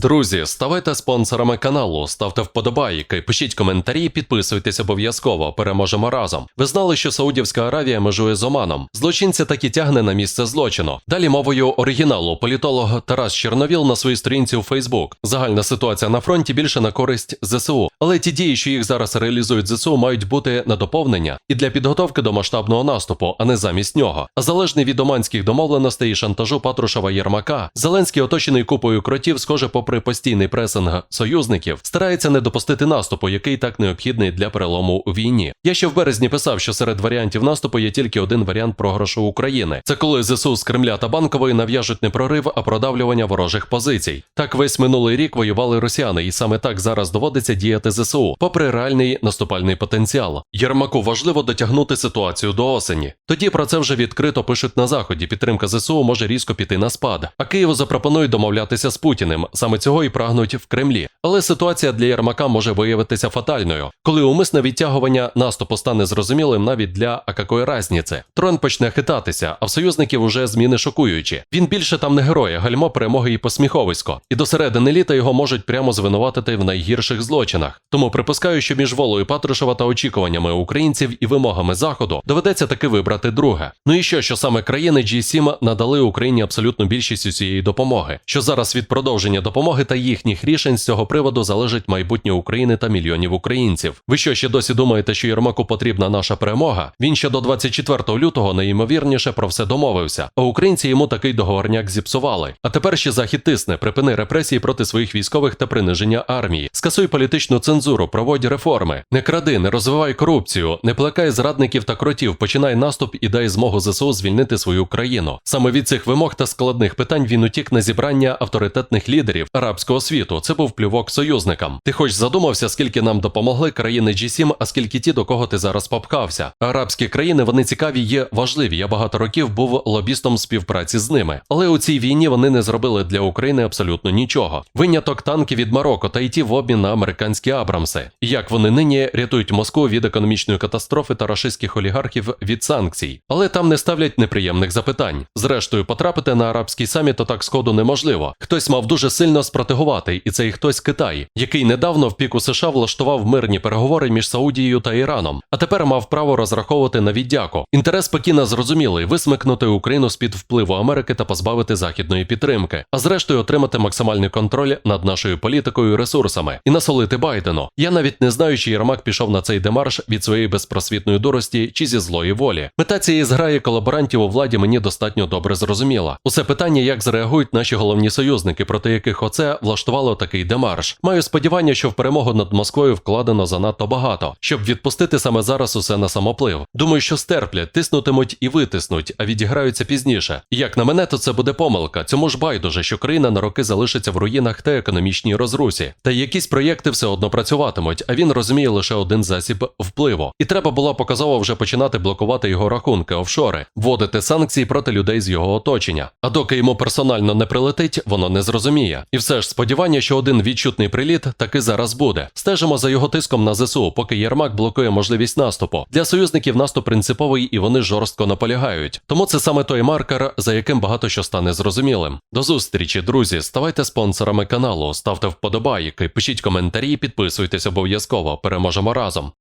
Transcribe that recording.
Друзі, ставайте спонсорами каналу, ставте вподобайки, пишіть коментарі, підписуйтесь обов'язково. Переможемо разом. Ви знали, що Саудівська Аравія межує з Оманом. Злочинця так і тягне на місце злочину. Далі мовою оригіналу політолог Тарас Чорновіл на своїй сторінці у Фейсбук. Загальна ситуація на фронті більше на користь ЗСУ. Але ті дії, що їх зараз реалізують ЗСУ, мають бути на доповнення і для підготовки до масштабного наступу, а не замість нього. А залежний від оманських домовленостей і шантажу Патрушева Єрмака, Зеленський, оточений купою кротів, схоже, попри постійний пресинг союзників, старається не допустити наступу, який так необхідний для перелому у війні. Я ще в березні писав, що серед варіантів наступу є тільки один варіант програшу України. Це коли ЗСУ з Кремля та Банкової нав'яжуть не прорив, а продавлювання ворожих позицій. Так весь минулий рік воювали росіяни, і саме так зараз доводиться діяти ЗСУ, попри реальний наступальний потенціал. Єрмаку важливо дотягнути ситуацію до осені. Тоді про це вже відкрито пишуть на заході. Підтримка ЗСУ може різко піти на спад. А Києву запропонують домовлятися з Путіним. Саме цього і прагнуть в Кремлі. Але ситуація для Єрмака може виявитися фатальною, коли умисне відтягування наступу стане зрозумілим навіть для а какої разниці. Трон почне хитатися, а в союзників уже зміни шокуючі. Він більше там не герой, а гальмо перемоги і посміховисько. І до середини літа його можуть прямо звинуватити в найгірших злочинах. Тому припускаю, що між волею Патрушева та очікуваннями українців і вимогами заходу доведеться таки вибрати друге. Ну і що, що саме країни G7 надали Україні абсолютну більшість усієї допомоги, що зараз від продовження допомоги та їхніх рішень з цього приводу залежить майбутнє України та мільйонів українців. Ви що ще досі думаєте, що Єрмаку потрібна наша перемога? Він ще до 24 лютого найімовірніше про все домовився. А українці йому такий договорняк зіпсували. А тепер ще захід тисне, припини репресії проти своїх військових та приниження армії. Скасуй політичну цензуру, проводь реформи. Не кради, не розвивай корупцію, не плекай зрадників та кротів, починай наступ і дай змогу ЗСУ звільнити свою країну. Саме від цих вимог та складних питань він утік на зібрання авторитетних лідерів арабського світу. Це був плювок союзникам. Ти хоч задумався, скільки нам допомогли країни G7, а скільки ті, до кого ти зараз попхався? Арабські країни вони цікаві, є важливі. Я багато років був лобістом співпраці з ними. Але у цій війні вони не зробили для України абсолютно нічого. Виняток танки від Марокко та й ті в обмін на американські Абрамси. Як вони нині рятують Москву від економічної катастрофи та рашистських олігархів від санкцій, але там не ставлять неприємних запитань. Зрештою, потрапити на арабський саміт то так сходу неможливо. Хтось мав дуже сильно спратигувати, і цей хтось Китай, який недавно в піку США влаштував мирні переговори між Саудією та Іраном, а тепер мав право розраховувати на віддяку. Інтерес Пекіна зрозумілий висмикнути Україну з під впливу Америки та позбавити західної підтримки, а зрештою отримати максимальний контроль над нашою політикою і ресурсами і насолити Байдену. Я навіть не знаю, чи Єрмак пішов на цей демарш від своєї безпросвітної дурості чи зі злої волі. Мета цієї зграї колаборантів у владі мені достатньо добре зрозуміла. Усе питання, як зреагують наші головні союзники, проти яких оце влаштувало такий демарш. Маю сподівання, що в перемогу над Москвою вкладено занадто багато, щоб відпустити саме зараз усе на самоплив. Думаю, що стерплять, тиснутимуть і витиснуть, а відіграються пізніше. Як на мене, то це буде помилка. Цьому ж байдуже, що країна на роки залишиться в руїнах та економічній розрусі. Та якісь проєкти все одно працюватимуть, а він розуміє лише один засіб впливу. І треба було показово вже починати блокувати його рахунки офшори, вводити санкції проти людей з його оточення. А доки йому персонально не прилетить, воно не зрозуміє. І все ж сподівання, що один відчутний приліт таки зараз буде. Стежимо за його тиском на ЗСУ, поки Єрмак блокує можливість наступу. Для союзників наступ принциповий і вони жорстко наполягають. Тому це саме той маркер, за яким багато що стане зрозумілим. До зустрічі, друзі. Ставайте спонсорами каналу, ставте вподобайки, пишіть коментарі, підписуйтесь обов'язково. Переможемо разом.